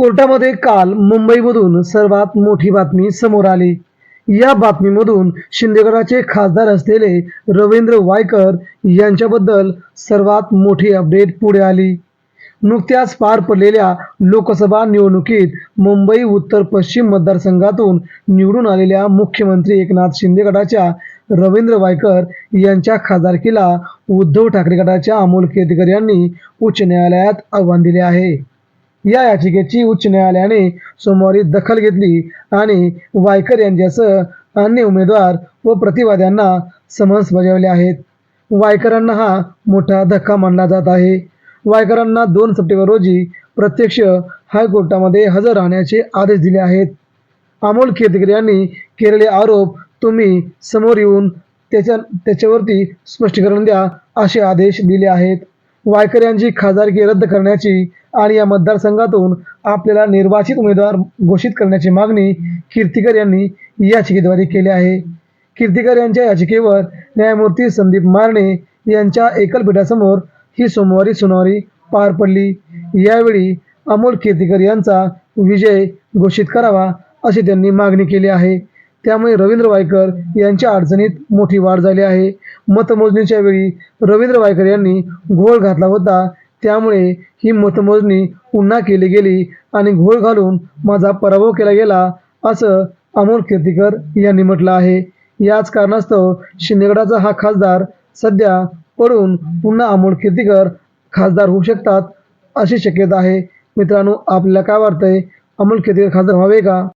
कोर्टामध्ये काल मुंबईमधून सर्वात मोठी बातमी समोर आली. या बातमीमधून शिंदेगडाचे खासदार असलेले रवींद्र वायकर यांच्याबद्दल सर्वात मोठी अपडेट पुढे आली. नुकत्याच पार पडलेल्या लोकसभा निवडणुकीत मुंबई उत्तर पश्चिम मतदारसंघातून निवडून आलेल्या मुख्यमंत्री एकनाथ शिंदेगडाच्या रवींद्र वायकर यांच्या खासदारकीला उद्धव ठाकरे गटाच्या अमोल केतकर यांनी उच्च न्यायालयात आव्हान दिले आहे. या याचिकेची उच्च न्यायालयाने सोमवारी दखल घेतली आणि वायकर यांच्यासह अन्य उमेदवार व प्रतिवाद्यांना समन्स बजावले आहेत. वायकरांना हा मोठा धक्का मानला जात आहे. वायकरांना दोन सप्टेंबर रोजी प्रत्यक्ष हायकोर्टामध्ये हजर राहण्याचे आदेश दिले आहेत. अमोल केतकर यांनी केलेले आरोप तुम्ही समोर येऊन त्याच्या त्याच्यावरती स्पष्टीकरण द्या असे आदेश दिले आहेत. वायकर यांची खासदारकी रद्द करण्याची आणि या मतदारसंघातून आपल्याला निर्वाचित उमेदवार घोषित करण्याची मागणी कीर्तिकर यांनी याचिकेद्वारे केली आहे. कीर्तिकर यांच्या याचिकेवर न्यायमूर्ती संदीप मारणे यांच्या एकलपीठासमोर ही सोमवारी सुनावणी पार पडली. यावेळी अमोल कीर्तिकर यांचा विजय घोषित करावा अशी त्यांनी मागणी केली आहे. त्यामुळे रवींद्र वायकर यांच्या अडचणीत मोठी वाढ झाली आहे. मतमोजणीच्या वेळी रवींद्र वायकर यांनी घोळ घातला होता. त्यामुळे ही मतमोजणी पुन्हा केली गेली आणि घोळ घालून माझा पराभव केला गेला असं अमोल कीर्तीकर यांनी म्हटलं आहे. याच कारणास्तव शिंदेगडाचा हा खासदार सध्या पडून पुन्हा अमोल कीर्तीकर खासदार होऊ शकतात अशी शक्यता आहे. मित्रांनो आपल्याला काय वाटतंय? अमोल कीर्तीकर खासदार व्हावे का?